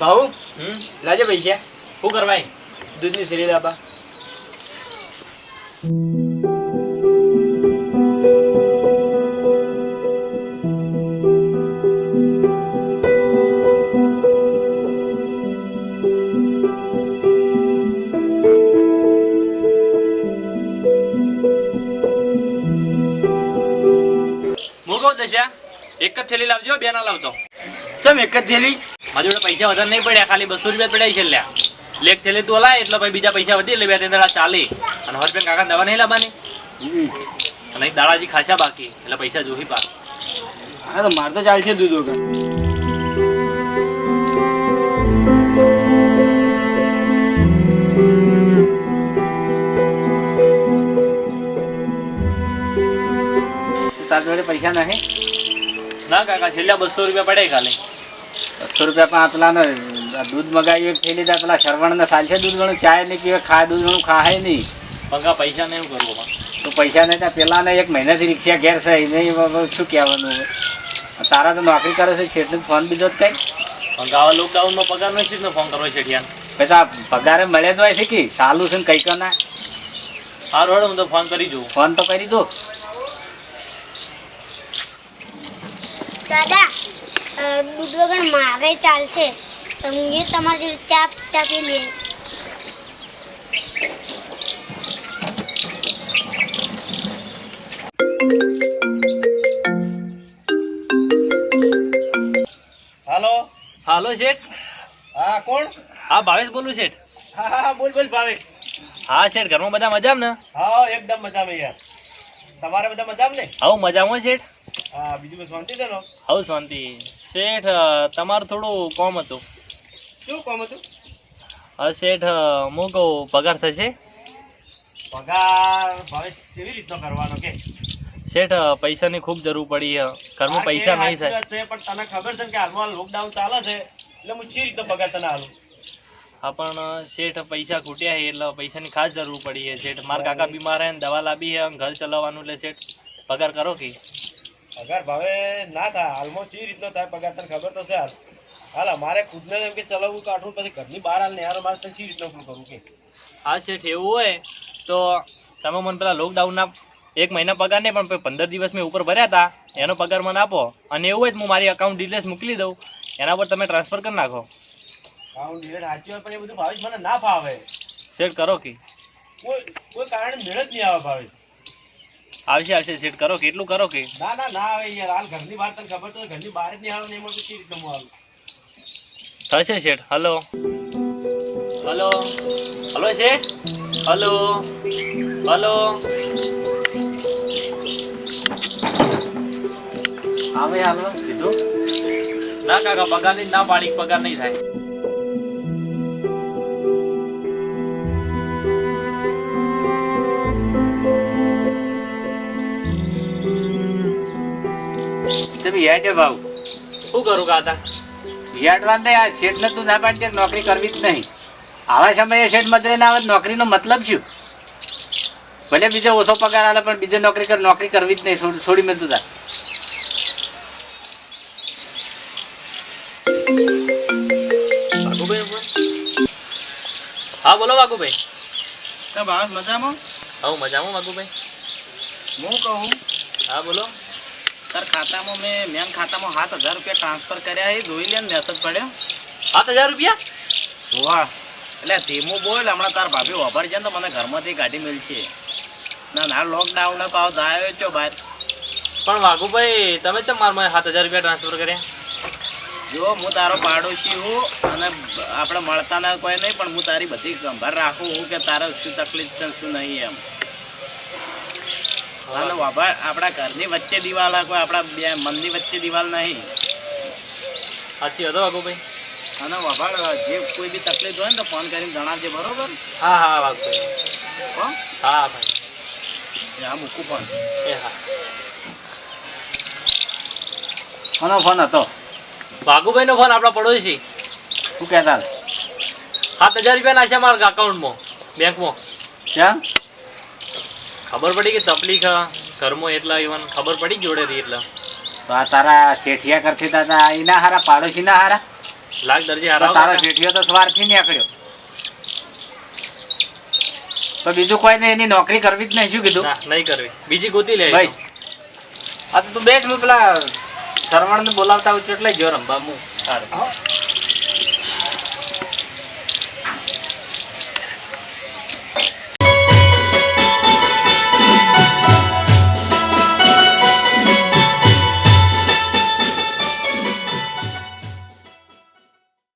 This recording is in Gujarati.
ભાઉ હમ? લાજે પૈસા. શું કરવાય? દૂધની થેલી લાવવા હું કહું દશા. એક જ થેલી લાવજો બે ના લાવતો ચમ એક જ થેલી? મારી જોડે પૈસા વધારે નહીં પડ્યા ખાલી બસો રૂપિયા પડ્યા છે લ્યા. લેક થેલી તું લાય એટલે ભાઈ બીજા પૈસા વધી એટલે બે ત્રણ દાડા ચાલે. અને હરપેન કાકા દવા નહીં લાવવાની? અને દાડાજી દાડા ખાસા બાકી એટલે પૈસા જોઈ પા હા તો મારે તો ચાલશે દૂધ વગર. તાર જોડે પૈસા નાખે? ના કાકા છેલ્લા બસો રૂપિયા પડે ખાલી. બસો રૂપિયા પણ પેલા ને દૂધ મગાવ્યું એક થેલી ત્યાં પેલા શરવણ ને સાલશે દૂધ ઘણું ચાય નહીં પીવે ખાય દૂધ ઘણું ખાય નહીં. પગા પૈસા ને એવું કરવું તો પૈસા નહીં ત્યાં પેલા ને એક મહિનાથી રિક્ષા ઘેર છે એને શું કહેવાનું તારા તો નોકરી કરે છે છેટલે ફોન બીજો જ કઈ પંગા આવા લોકડાઉનમાં પગાર નથી ને ફોન કરવો છે પેલા પગારે મળે તો હોય છે કે ચાલુ છે ને કઈ કના સારું હેડો હું તો ફોન કરી જોઉં. ફોન તો કરી દો. દાદા દૂધ વગર મારે ચાલશે. તમે તમારી જોડે ચા ચા પી લઈએ હાલો? હાલો શેઠ. હા કોણ? હા ભાવેશ બોલું શેઠ. હા હા હા બોલ બોલ ભાવેશ. હા શેઠ ઘરમાં બધા મજામાં ને? હા એકદમ મજામાં યાર. તમારે બધા મજામાં ને? આવું મજામાં શેઠ. હા બીજું શાંતિ છે ને આવું શાંતિ. શેઠ તમારું થોડું કોમ હતું. શું કોમ હતું? હા શેઠ હું કહું પગાર થશે? પગાર કેવી રીતનો કરવાનો કે? શેઠ પૈસાની ખૂબ જરૂર પડી ઘરમાં પૈસા નહીં થાય. છે પણ તને ખબર છે કે હાલમાં લોકડાઉન ચાલે છે એટલે હું શી રીતનો પગાર તને હાલું હા પણ શેઠ પૈસા ખૂટ્યા છે એટલે પૈસાની ખાસ જરૂર પડી છે શેઠ. મારા કાકા બીમાર છે દવા લાવી છે ઘર ચલાવવાનું એટલે શેઠ પગાર કરો કે? પગાર ભાવે ના થાય હાલમાં ચી રીતનો થાય પગાર તને ખબર તો છે હાલ. હાલ અમારે ખુદને એમ કે ચલાવવું કાઢવું પછી ઘરની બહાર હાલ ને યાર મારે તને રીતનો રીતનું શું કરવું કે? હા શેઠ એવું હોય તો તમે મને પેલા લોકડાઉનના એક મહિના પગાર નહીં પણ પંદર દિવસ મેં ઉપર ભર્યા હતા એનો પગાર મને આપો. અને એવું હોય તો હું મારી અકાઉન્ટ ડિટેલ્સ મોકલી દઉં. એના પર તમે ટ્રાન્સફર કરી નાખો. અકાઉન્ટ ડિટેલ સાચી હોય પણ એ બધું ભાવેશ મને ના ફાવે. શેઠ કરો કે. કોઈ કોઈ કારણ મેળ જ નહીં આવે ભાવેશ. આવશે આવશે સેટ કરો કે એટલું કરો કે. ના ના ના આવે યાર હાલ ઘરની બહાર તને ખબર તો ઘરની બહાર જ નહીં આવે ને એમાં તો કેવી રીતનું હું આવું? થશે શેઠ. હલો. હલો. હલો શેઠ. હલો. હલો. આવે હાલો. કીધું? ના કાકા પગાર નહીં ના પાડી પગાર નહીં થાય. તમે યાદ ભાવ શું કરું કાકા? યાદવાન આ શેઠને તું ના પાડજે નોકરી કરવી જ નહીં. આવા સમયે શેઠ મદરે ના આવે નોકરીનો મતલબ શું? ભલે બીજો ઓછો પગાર આવે પણ બીજે નોકરી કર નોકરી કરવી જ નહીં છોડી મેં તું તાર હા બોલો વાઘુભાઈ. તો માણસ મજામાં? હા મજામાં વાઘુભાઈ. હું કહું. હા બોલો. તાર ખાતામાં મેં મેન ખાતામાં સાત હજાર રૂપિયા ટ્રાન્સફર કર્યા એ જોઈ લે ને મેસેજ પડ્યો. સાત હજાર રૂપિયા? વાહ. એટલે ધીમું બોલ હમણાં તાર ભાભી વાપર છે ને તો મને ઘરમાંથી ગાડી મળશે ના ના લોકડાઉન પાવ આવ્યો છો બહાર પણ વાઘુભાઈ તમે ચમ મારા સાત હજાર રૂપિયા ટ્રાન્સફર કર્યા? જો હું તારો પાડોશી હું અને આપણે મળતા ના કોઈ નહીં પણ હું તારી બધી સંભાળ રાખું હું કે તારે શું તકલીફ છે શું નહીં એમ. અને વાભા આપણા ઘરની વચ્ચે દિવાલ આ કોઈ આપણા બે મનની વચ્ચે દિવાલ નહીં. સાચી હતો વાઘુભાઈ અને વાભાડ જે કોઈ બી તકલીફ હોય ને તો ફોન કરીને જણાવજે બરોબર? હા હા વાઘુભાઈ હો? હા ભાઈ. હા મૂકું ફોન એ હા. કોનો ફોન હતો? વાઘુભાઈનો ફોન આપણા પડોશી. શું કહેતા સાત હજાર રૂપિયા નાખ્યા મારા અકાઉન્ટમાં બેંકમાં ક્યાં ખબર પડી કે તકલીફ ઘરમાં એટલા ઈવન ખબર પડી જોડે રહી એટલે? તો આ તારા શેઠિયા કરતી દાદા એના હારા પાડોશી ના હારા? લાખ દરજી હારા તારો શેઠિયો તો સ્વાર્થી નીકળ્યો. તો બીજું કોઈ નહીં એની નોકરી કરવી જ નહીં શું કીધું? નહીં કરવી. બીજી ગોતી લે ભાઈ. આ તો તું બેઠ પેલા સરવણને બોલાવતા હોય એટલે જો રમવા હું સારું.